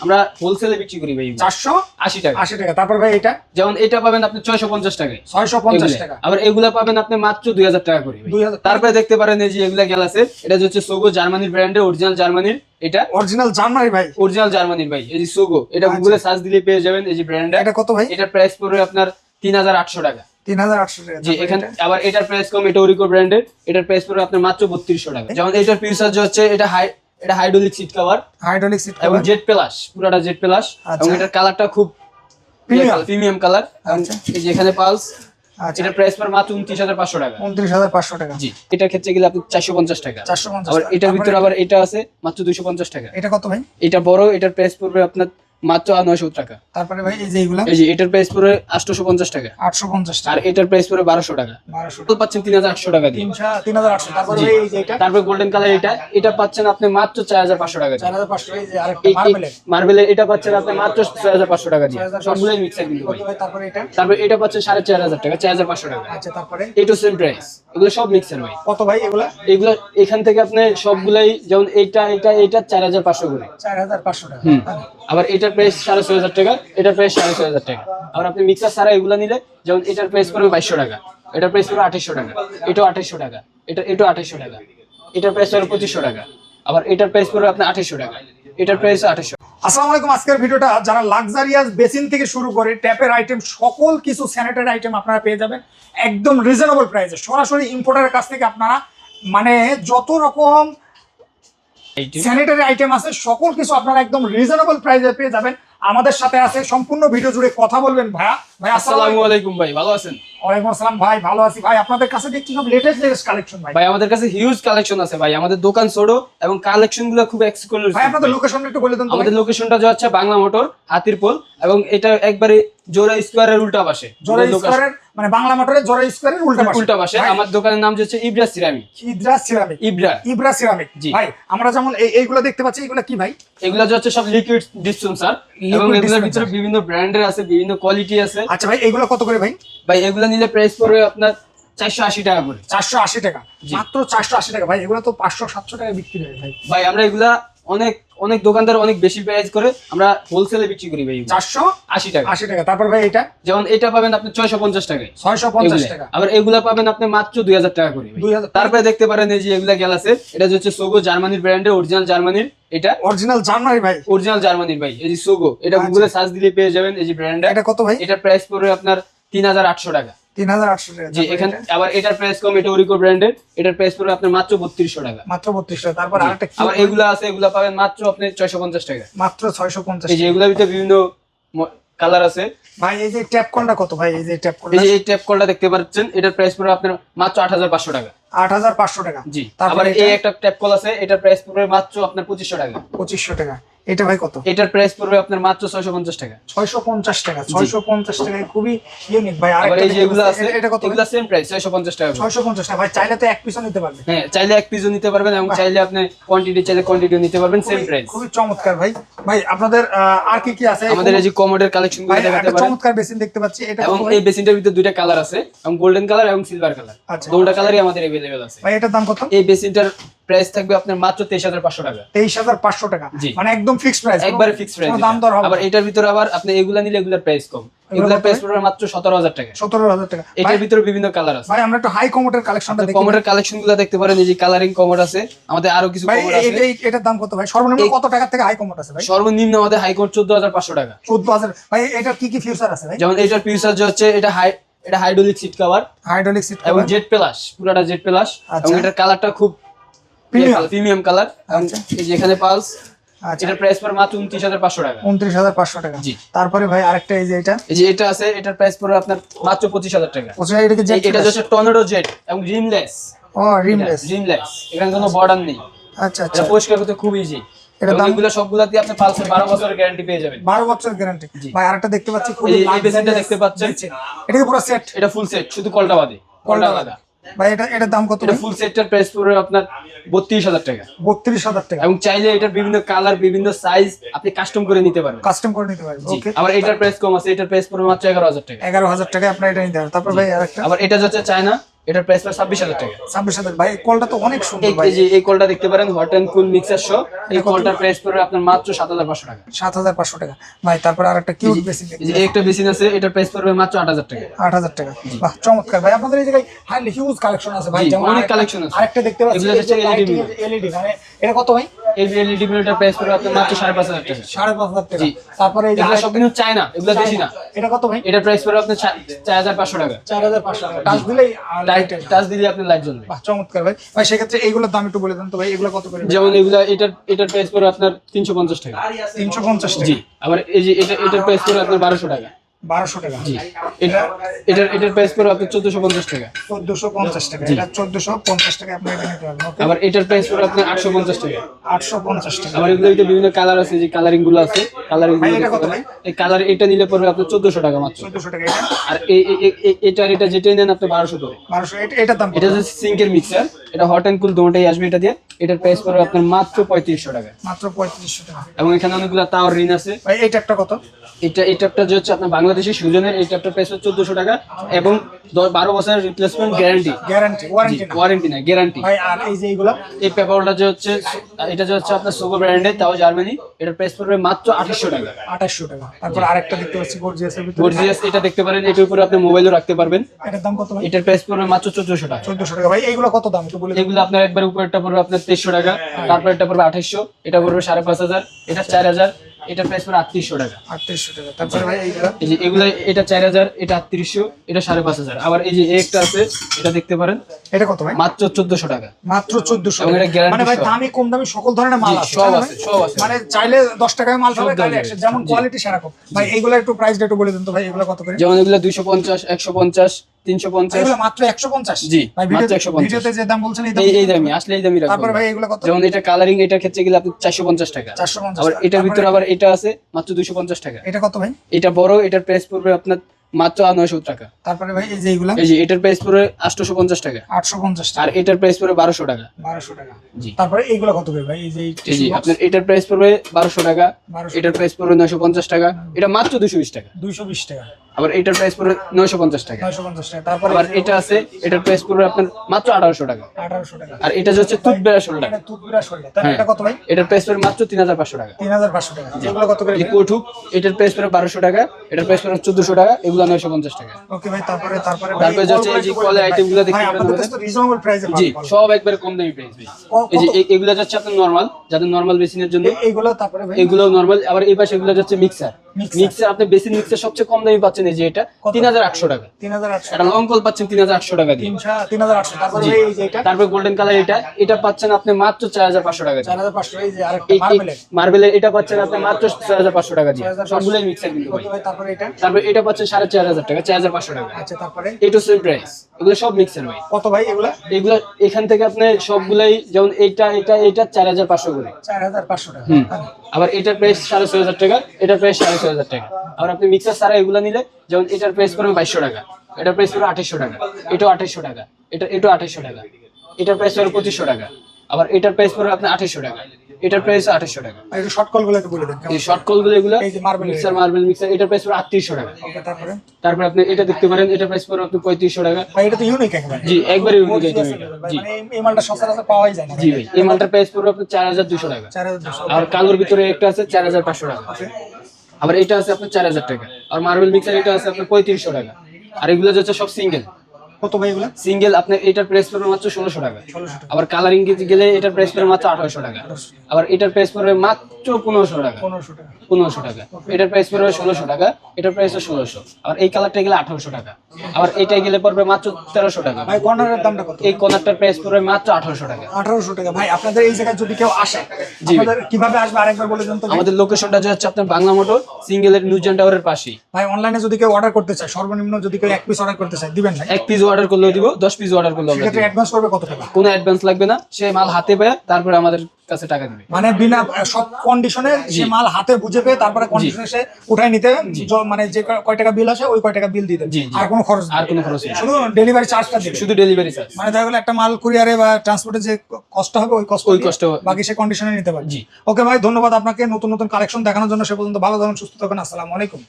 আমরা হোলসেলে বিক্রি করি ভাই চারশো আশি টাকা। আশি টাকা। তারপর ভাই এটা? যেমন এটা পাবেন আপনি ছয়শো পঞ্চাশ টাকায় ছয়শো পঞ্চাশ টাকা। আবার এগুলা পাবেন আপনি মাত্র দুই হাজার টাকা করে তারপরে দেখতে পারেন এই যে এগুলা গেল আছে এটা হচ্ছে সোগো জার্মানির ব্র্যান্ডের অরিজিনাল জার্মানির এটা অরিজিনাল জার্মানি ভাই। অরিজিনাল জার্মানির ভাই এই যে সোগো এটা আচ্ছা। গুগলে সার্চ দিলে পেয়ে যাবেন এই যে ব্র্যান্ডটা এটা কত ভাই? এটার প্রাইস পড়বে আপনার তিন হাজার আটশো টাকা। তিন হাজার আটশো টাকা। জি এখানে আবার এটার প্রাইস কম এটা ওরিকো ব্র্যান্ডের এটার প্রাইস পড়বে আপনার মাত্র বত্রিশশো টাকা। যেমন এটার ফিউচার হচ্ছে এটা হাই এটা hydraulic seat cover hydraulic seat এবং জেট প্লাস পুরোটা জেট প্লাস আচ্ছা। এবং এটার কালারটা খুব প্রিমিয়াম প্রিমিয়াম কালার আচ্ছা। এই যে এখানে পালস আচ্ছা। এটার প্রাইস পার মাত্র উনত্রিশ হাজার পাঁচশো টাকা। উনত্রিশ হাজার পাঁচশো টাকা। জি এটার ক্ষেত্রে গেলে আপনি চারশো পঞ্চাশ টাকা। চারশো পঞ্চাশ আবার এটার ভিতরে আবার এটা আছে মাত্র দুইশো পঞ্চাশ টাকা। এটা কত ভাই? এটা বড় এটার প্রাইস পড়বে আপনার মাত্র নয়শো টাকা। তারপরে ভাই এই যে এই যে এটার প্রাইস আটশোশো পঞ্চাশ টাকা। আটশো পঞ্চাশ আর এটার প্রাইস বারোশো টাকা। বারোশো পাচ্ছেন তিন হাজার আটশো টাকা দিয়ে। তিন হাজার আটশো। তারপরে এটা? গোল্ডেন কালার এটা। এটা পাচ্ছেন আপনি মাত্র চার হাজার পাঁচশো টাকা চার হাজার পাঁচশো মার্বেলের এটা পাচ্ছেন আপনি মাত্র ছয় হাজার পাঁচশো টাকা দিয়ে। 6,500 সবগুলোই মিক্সার কিন্তু তারপরে এটা? তারপর এটা পাচ্ছেন সাড়ে চার হাজার টাকা চার হাজার পাঁচশো টাকা। আচ্ছা তারপরে? এটু সেম প্রাইস এগুলো সব মিক্সার ভাই। কত ভাই এগুলা? এগুলো এখান থেকে আপনি সবগুলাই যেমন এইটা এটা এটা চার হাজার পাঁচশো করে। চার হাজার পাঁচশো টাকা। হুম। আবার এটার প্রাইস সাড়ে ছয় হাজার টাকা, এটার প্রাইস সাড়ে ছয় হাজার টাকা। আবার আপনি মিক্সার এগুলো নিলে, যেমন এটার প্রাইস পড়বে বাইশশো টাকা, এটার প্রাইস পড়বে আঠাশশো টাকা, এটাও আঠাশশো টাকা, এটা এটাও আঠাশশো টাকা, এটার প্রাইস পড়বে পঁচিশশো টাকা, আবার এটার প্রাইস পড়বে আপনার আঠাশশো টাকা, এটার প্রাইস আঠাশশো আসসালামু আলাইকুম, আজকের ভিডিওটা যারা লাক্সারিয়াস বেসিন থেকে শুরু করে ট্যাপের আইটেম সকল কিছু স্যানিটারি আইটেম আপনারা পেয়ে যাবেন, একদম রিজনেবল প্রাইসে সরাসরি ইম্পোর্টারের কাছ থেকে আপনারা মানে যত রকম স্যানিটারি আইটেম আছে সকল কিছু আপনারা একদম রিজনেবল প্রাইসে পেয়ে যাবেন। আমাদের সাথে আছে সম্পূর্ণ ভিডিও জুড়ে কথা বলবেন ভাইয়া। ভাই আসসালামু আলাইকুম। ভাই ভালো আছেন? ওয়ালাইকুম আসসালাম ভাই ভালো আছি। ভাই আপনাদের কাছে দেখছি সব লেটেস্ট লেটেস্ট কালেকশন ভাই। ভাই আমাদের কাছে হিউজ কালেকশন আছে ভাই। আমাদের দোকান ছোট এবং কালেকশনগুলো খুব এক্সক্লুসিভ ভাই আপনাদের লোকেশন একটু বলে দেন। আমাদের লোকেশনটা হচ্ছে বাংলা মোটর হাতিরপোল এবং এটা একবারে জোড়া স্কোয়ারের উল্টা পাশে। জোড়া স্কোয়ারের মানে বাংলা মোটরের জোড়া স্কোয়ারের উল্টা পাশে। উল্টা পাশে। আমার দোকানের নাম হচ্ছে Ibra ceramic. Idra ceramic. Ibra. Ibra ceramic. জি। ভাই আমরা যেমন এই এইগুলো দেখতে পাচ্ছি এগুলো কি ভাই? এগুলো যে হচ্ছে সব লিকুইড ডিসপেন্সার এবং এগুলোর ভিতরে বিভিন্ন ব্র্যান্ডের আছে বিভিন্ন কোয়ালিটি আছে। আচ্ছা ভাই এগুলো কত করে ভাই? ভাই এগুলো নিলে প্রাইস পড়বে আপনার চারশো আশি টাকা করে। চারশো আশি টাকা। মাত্র চারশো আশি টাকা। ভাই এগুলো তো পাঁচশো সাতশো টাকা বিক্রি হয় ভাই। ভাই আমরা এগুলা অনেক অনেক দোকানদার অনেক বেশি প্রাইস করে আমরা হোলসেলে বিক্রি করি ভাই। চারশো আশি টাকা। আশি টাকা। তারপর ভাই এটা? যেমন এটা পাবেন আপনি ছয়শো পঞ্চাশ টাকায়। ছয়শো পঞ্চাশ টাকা। আবার এগুলা পাবেন আপনি মাত্র দুই হাজার টাকা করে ভাই। দুই হাজার। তারপরে দেখতে পারেন এই যে এগুলা গেল আছে এটা হচ্ছে সোগো জার্মানির ব্র্যান্ডের অরিজিনাল জার্মানির এটা অরিজিনাল জার্মানি ভাই। অরিজিনাল জার্মানির ভাই। এই যে সোগো এটা আচ্ছা। গুগলে সার্চ দিলে পেয়ে যাবেন এই যে ব্র্যান্ডটা এটা কত ভাই? এটা প্রাইস পড়বে আপনার তিন হাজার আটশো টাকা। তিন হাজার আটশো টাকা। জি এখানে আবার এটার প্রাইস কম এটা ওরিকো ব্র্যান্ডের এটার প্রাইস পড়বে আপনার মাত্র বত্রিশশো টাকা। মাত্র বত্রিশ টাকা। তারপর আরেকটা আবার এগুলা আছে এগুলা পাবেন মাত্র আপনি ছয়শো পঞ্চাশ টাকা। মাত্র ছয়শো পঞ্চাশ এই যে এগুলোর ভিতরে বিভিন্ন কালার আছে। ভাই এই যে ট্যাপ কলটা কত ভাই? এই যে ট্যাপ এই যে এই ট্যাপ কলটা দেখতে পাচ্ছেন এটার প্রাইস পড়বে আপনার মাত্র আট হাজার পাঁচশো টাকা। আট হাজার পাঁচশো টাকা। জি আবার এই একটা ট্যাপ কল আছে এটার প্রাইস পড়বে মাত্র আপনার পঁচিশশো টাকা। পঁচিশশো টাকা। এটা ভাই কত এটার প্রাইস পড়বে আপনার মাত্র ছয়শো পঞ্চাশ টাকা ছয়শো পঞ্চাশ টাকা ছয়শো পঞ্চাশ টাকায় খুবই ইউনিক ভাই আবার আরেকটা এই যে দেখতে এগুলো পাচ্ছি, আছে এটা- এটা কত এগুলো সেম প্রাইস ছয়শো পঞ্চাশ টাকা করে। ছয়শো পঞ্চাশ টাকা ভাই চাইলে তো এক পিসও নিতে পারবে হ্যাঁ চাইলে এক পিসও নিতে পারবেন এবং চাইলে আপনি কোয়ান্টিটি চাইলে কোয়ান্টিটিও নিতে পারবেন সেম খুবই- প্রাইস খুবই চমৎকার ভাই ভাই আপনাদের আহ, আর কি কি আছে আমাদের এই যে কমোডের কালেকশন গুলো ভাই দেখাতে একটা পারেন চমৎকার বেসিন দেখতে পাচ্ছি এটা এবং কত ভাই? এই বেসিনটার ভিতরে দুইটা কালার আছে এবং গোল্ডেন কালার এবং সিলভার কালার আচ্ছা। দুটো কালারই আমাদের अवेलेबल আছে ভাই এটার দাম কত এই বেসিনটার প্রাইস থাকবে আপনার মাত্র তেইশ হাজার পাঁচশো টাকা। তেইশ হাজার পাঁচশো টাকা। মানে একদম ফিক্সড প্রাইস একবারে প্রাইস দাম দর হবে আবার এটার ভিতরে আবার আপনি এগুলা নিলে এগুলার প্রাইস কম। এগুলার প্রাইস? পড়বে মাত্র সতেরো হাজার টাকা। সতেরো হাজার টাকা। এটার ভিতরে বিভিন্ন কালার আছে। ভাই আমরা একটু হাই কালেকশনটা দেখি। কমোডের দেখতে পারেন এই যে কালারিং কমোড আছে আমাদের আরও কিছু ভাই কমোড আছে। এটার দাম কত ভাই? সর্বনিম্ন কত টাকা থেকে হাই কমোট আছে ভাই? সর্বনিম্ন আমাদের চোদ্দ হাজার পাঁচশো টাকা। চোদ্দ হাজার ভাই এটার কি কি ফিউচার আছে ভাই? যেমন এটার ফিউচার হচ্ছে এটা হাই এটা hydraulic seat cover hydraulic seat এবং জেট প্লাস পুরাটা জেট প্লাস আচ্ছা। এবং এটার কালারটা খুব? প্রিমিয়াম কালার আচ্ছা। এই যে এখানে পালস আচ্ছা। এটার প্রাইস পড়বে মাত্র উনত্রিশ হাজার পাঁচশো টাকা। উনত্রিশ হাজার পাঁচশো টাকা। জি। তারপরে ভাই আরেকটা এই যে এটা? এই যে এটা আছে এটার প্রাইস পড়বে আপনার মাত্র পঁচিশ হাজার টাকা। ওটা এটাকে জেট এটা হচ্ছে টর্নেডো জেট এবং রিমলেস ও রিমলেস রিমলেস এখানে কোনো বর্ডার নেই। আচ্ছা আচ্ছা। এটা পরিষ্কার করতে খুব ইজি সবগুলাতে আপনি বছরের গ্যারান্টি পেয়ে যাবেন। গ্যারান্টি। ভাই আরেকটা দেখতে পাচ্ছি এই- বেসিনটা দেখতে পাচ্ছেন? এটা পুরো সেট এটা ফুল সেট শুধু কলটা বাদে। কলটা আলাদা। ভাই এটা এটার দাম কত ফুল সেটটার প্রাইস পড়বে আপনার বত্রিশ হাজার টাকা। বত্রিশ হাজার টাকা। এবং চাইলে এটার বিভিন্ন কালার বিভিন্ন সাইজ আপনি কাস্টম করে নিতে পারবেন। কাস্টম করে নিতে পারবেন ওকে আবার এটার প্রাইস কম আছে এটার প্রাইস পড়বে মাত্র এগারো হাজার টাকা। এগারো হাজার টাকা আপনার এটা নিতে পারবেন তারপর ভাই আরেকটা। আবার এটা যাচ্ছে চায়না। এটার প্রাইস পড়বে ছাব্বিশ হাজার টাকা। ছাব্বিশ হাজার ভাই কলটা তো অনেক সুন্দর ভাই। এই যে এই কলটা দেখতে পারেন hot and cool mixer show এই কলটার প্রাইস পড়বে আপনার মাত্র সাত হাজার পাঁচশো টাকা। সাত হাজার পাঁচশো টাকা। ভাই তারপর আর একটা কিউট বেসিন এই একটা বেসিন আছে এটার প্রাইস পড়বে মাত্র আট হাজার টাকা। আট হাজার টাকা। বাহ চমৎকার ভাই। আপনাদের এই জায়গায় হাইলি হিউজ কালেকশন আছে ভাই। অনেক collection আছে। আরেকটা দেখতে পাচ্ছি এলইডি মানে এটা কত ভাই? এই এলইডি প্রাইস পড়বে আপনার মাত্র সাড়ে পাঁচ হাজার টাকা। সাড়ে পাঁচ হাজার টাকা। তারপরে এই যে এগুলো সব কিন্তু চায় না এগুলো বেশি না। এটা কত ভাই? এটা প্রাইস পড়বে আপনার চা- চার হাজার পাঁচশো টাকা। চার হাজার পাঁচশো টাকা। টাচ দিলেই লাইট টাচ দিলে আপনার লাইট জ্বলবে। বাহ চমৎকার ভাই। ভাই সেক্ষেত্রে এইগুলোর দাম একটু বলে দেন তো ভাই এগুলো কত করে? যেমন এগুলা এটার এটার প্রাইস পড়বে আপনার তিনশো পঞ্চাশ টাকা। তিনশো পঞ্চাশ জি আবার এই যে এটা এটার প্রাইস পড়বে আপনার বারোশো টাকা। বারোশো টাকা। জি। এটা এটার এটার প্রাইস পড়বে আপনার টাকা। চোদ্দশো পঞ্চাশ টাকা। এটা চোদ্দশো পঞ্চাশ টাকা আপনি এটা নিতে পারবেন আবার এটার প্রাইস পড়বে আপনার আটশো পঞ্চাশ টাকা। আটশো পঞ্চাশ টাকা। আবার এগুলো বিভিন্ন কালার আছে যে কালারিংগুলো আছে কালারিং এটা কত ভাই? এই কালার এটা নিলে পড়বে আপনার চোদ্দশো টাকা মাত্র। চোদ্দশো টাকা আর এই এটার এটা যেটাই নেন আপনি বারোশো করে। এটা এটার দাম এটা হচ্ছে সিঙ্কের মিক্সার এটা হট অ্যান্ড কুল দুটোটাই আসবে এটা দিয়ে। এটার প্রাইস পড়বে আপনার মাত্র পঁয়ত্রিশশো টাকা। মাত্র পঁয়ত্রিশশো টাকা। এবং এখানে অনেকগুলো তাওয়ার রিন আছে। ভাই এই ট্যাপটা কত? এটা এই ট্যাপটা যে হচ্ছে আপনার বাংলাদেশের সুজনের এই ট্যাপটার প্রাইস হচ্ছে চোদ্দশো টাকা এবং বারো বছরের রিপ্লেসমেন্ট গ্যারান্টি গ্যারান্টি ওয়ারেন্টি না? ওয়ারেন্টি না গ্যারান্টি ভাই আর এই যে এইগুলো? এই পেপারটা যে হচ্ছে এটা যে হচ্ছে আপনার সোগো ব্র্যান্ডের তাও জার্মানি এটার প্রাইস পড়বে মাত্র আঠাশশো টাকা। আঠাশশো টাকা। তারপর আরেকটা দেখতে পাচ্ছি গর্জিয়াসের ভিতরে। গর্জিয়াস এটা দেখতে পারেন এটার উপরে আপনি মোবাইলও রাখতে পারবেন। এটার দাম কত এটার প্রাইস পড়বে মাত্র চোদ্দশো টাকা। চোদ্দশো টাকা। ভাই এইগুলো কত দাম? একটু বলে। এগুলো আপনার একবার উপরেরটা পড়বে আপনার তেইশশো টাকা তারপর এটা পড়বে আঠাইশশো এটা পড়বে সাড়ে পাঁচ হাজার এটা চার হাজার এটার প্রাইস পড়বে আটত্রিশশো টাকা। আটত্রিশশো টাকা। তারপরে ভাই এই যে এগুলো এটা চার হাজার এটা আটত্রিশশো এটা সাড়ে পাঁচ হাজার। আবার এই যে একটা আছে এটা দেখতে পারেন। এটা কত ভাই? মাত্র চোদ্দশো টাকা। মাত্র চোদ্দশো এটা মানে ভাই দামি কম দামি সকল ধরনের মাল আছে। সব আছে, সব আছে। মানে চাইলে দশ টাকায় মাল পাবে যেমন। কোয়ালিটি সেরকম। ভাই এইগুলো একটু প্রাইসটা একটু বলে দিন তো ভাই এগুলো কত করে? যেমন এগুলো দুইশো পঞ্চাশ একশো পঞ্চাশ তিনশো পঞ্চাশ। মাত্র একশো পঞ্চাশ। জি, মাত্র ভিডিওতে 150 যে দাম বলছেন এই দাম এই এই দামি আসলে এই দামি তারপরে ভাই এগুলো কত? যেমন এটা কালারিং এটার ক্ষেত্রে গেলে আপনি চারশো পঞ্চাশ টাকা। 450 আবার এটার ভিতরে আবার এটা আছে মাত্র দুইশো পঞ্চাশ টাকা। এটা কত ভাই? এটা বড় এটার প্রাইস পড়বে আপনার মাত্র নয়শো টাকা। তারপরে ভাই এই যে এইগুলো এই যে এটার প্রাইস পড়বে আটশোশো পঞ্চাশ টাকা। আটশো পঞ্চাশ আর এটার প্রাইস পড়বে বারোশো টাকা। বারোশো টাকা। জি। তারপরে এইগুলো কত করে ভাই এই যে এই এই যে tissue box, আপনার এটার প্রাইস পড়বে বারোশো টাকা। এটার প্রাইস পড়বে নয়শো পঞ্চাশ টাকা। এটা মাত্র দুশো বিশ টাকা। 220 টাকা। আবার এটার প্রাইস পড়বে নয়শো পঞ্চাশ টাকা। 950 টাকা। তারপরে আবার এটা আছে এটার প্রাইস পড়বে আপনার মাত্র আঠারোশো টাকা। 1800 টাকা। আর এটা হচ্ছে টুথব্রাশ হোল্ডার এটা টুথব্রাশ হোল্ডার তাহলে হ্যাঁ। এটা কত ভাই? এটার প্রাইস পড়বে মাত্র তিন হাজার পাঁচশো টাকা। 3500 টাকা। এগুলো কত করে কোঠুক এটার প্রাইস পড়বে বারোশো টাকা এটার প্রাইস পড়বে চোদ্দশো টাকা এগুলো নয়শো পঞ্চাশ টাকা। ওকে ভাই তারপরে তারপরে তারপরে যাচ্ছে এই যে কলের itemগুলো দেখতে প্রাইসে জি সব একবারে কম দামি প্রাইস এই যে এগুলো যাচ্ছে আপনার নর্মাল যাদের নর্মাল বেসিনের জন্য। এইগুলো তারপরে ভাই? এগুলো নর্মাল আবার এই পাশে এগুলো যাচ্ছে মিক্সার। মিক্সার আপনি বেসিন মিক্সার সবচেয়ে কম দামি পাচ্ছেন এই যে এটা কত? তিন হাজার আটশো টাকা। 3800 একটা লং কল পাচ্ছেন তিন হাজার আটশো টাকা দিয়ে। 3800 তারপরে এই যে এটা। তারপর গোল্ডেন কালার এটা এটা পাচ্ছেন আপনি মাত্র চার হাজার পাঁচশো টাকা দিয়ে। 4500 এই যে আরেকটা এই- এই মার্বেলের এটা পাচ্ছেন আপনি মাত্র চার হাজার পাঁচশো টাকা দিয়ে। সবগুলোই মিক্সার কিন্তু ভাই। ওকে তারপরে এটা? তারপর এটা পাচ্ছেন সাড়ে চার হাজার টাকা চার হাজার পাঁচশো টাকা। আচ্ছা তারপরে? এটা সেম প্রাইস এগুলো সব মিক্সার ভাই। কত ভাই এগুলা? এগুলো এখান থেকে আপনি সবগুলাই যেমন এইটা এটা এটা চার হাজার পাঁচশো করে। 4500 টাকা। আবার এটার প্রাইস সাড়ে ছয় হাজার টাকা এটার প্রাইস সাড়ে ছয় হাজার টাকা। আবার আপনি মিক্সার ছাড়া এগুলো নিলে যেমন এটার প্রাইস পড়বে বাইশশো টাকা এটার প্রাইস পড়বে আঠাশশো টাকা এটাও আঠাশশো টাকা এটা এটাও আঠাশশো টাকা এটার প্রাইস পড়বে পঁচিশশো টাকা আবার এটার প্রাইস পড়বে আপনার আঠাশশো টাকা এটার প্রাইস আঠাশশো টাকা। একটু শর্ট কলগুলো একটু বলে দেন? এই শর্ট এগুলো এই যে marble মিক্সার মার্বেল মিক্সার এটার প্রাইস পড়বে আটত্রিশশো টাকা। ওকে তারপরে? আপনি এটা দেখতে পারেন এটার প্রাইস পড়বে আপনি পঁয়ত্রিশশো টাকা। ভাই এটা তো ইউনিক একেবারে। জি একবারে ইউনিক এটা জি। মানে এই- মালটা সচরাচর পাওয়াই যায় না জি ভাই এই মালটার প্রাইস পড়বে আপনার চার হাজার দুশো টাকা। 4200 আর কালোর ভিতরে একটা আছে চার হাজার পাঁচশো টাকা। আবার এটা আছে আপনার চার হাজার টাকা। আর মার্বেল মিক্সার এটা আছে আপনার পঁয়ত্রিশশো টাকা। আর এগুলো হচ্ছে সব সিঙ্গেল কত ভাই এগুলা? সিঙ্গেল এটার প্রাইস পড়বে মাত্র ষোলোশো টাকা। আবার কালারিং গেলে এটার প্রাইস পড়বে মাত্র আঠারোশো টাকা। আবার এটার প্রাইস পড়বে মাত্র পনেরোশো টাকা। 1500 টাকা। পনেরোশো টাকা। এটার প্রাইস পড়বে ষোলোশো টাকা। এটার প্রাইস ষোলোশো। আবার এই কালারটা গেলে টাকা। আবার এটা গেলে পড়বে মাত্র তেরোশো টাকা। ভাই কর্নারের দামটা কত? এই কর্নারটার প্রাইস পড়বে মাত্র আঠারোশো টাকা। আঠারোশো টাকা। ভাই আপনাদের এই জায়গায় যদি কেউ আসে আপনাদের কীভাবে আসবে? আরেকবার বলে দেন তো আমাদের লোকেশনটা যে হচ্ছে আপনার বাংলা মোটর সিঙ্গেলের নিউজন টাওয়ারের পাশেই। ভাই অনলাইনে যদি কেউ অর্ডার করতে চায় সর্বনিম্ন যদি কেউ এক পিস অর্ডার করতে চায় দিবেন এক পিস অর্ডার করলেও দিব দশ পিস অর্ডার করলেও আমরা সেক্ষেত্রে অ্যাডভান্স করবে কত টাকা? কোনো অ্যাডভান্স লাগবে না সে মাল হাতে পেয়ে তারপরে আমাদের কাছে টাকা দিবে। মানে বিনা সব কন্ডিশনে সে মাল হাতে বুঝে পেয়ে তারপরে কন্ডিশনে সে উঠাই নিতে য- মানে যে ক- কয় টাকা বিল আসে ওই কয় টাকা বিল দিতে জি, জি। আর কোনো খরচ। আর কোনো খরচ নেই। শুধু ডেলিভারি চার্জটা দিবে। শুধু ডেলিভারি চার্জ মানে দেখা গেলো একটা মাল কুরিয়ারে বা ট্রান্সপোর্টে যে কষ্ট হবে ওই কষ্ট ওই দিয়ে কষ্ট- বাকি সে কন্ডিশনে নিতে পারে জি। ওকে ভাই ধন্যবাদ আপনাকে। নতুন নতুন কালেকশন দেখানোর জন্য। সে পর্যন্ত ভালো থাকুন সুস্থ থাকুন। আসসালামু আলাইকুম।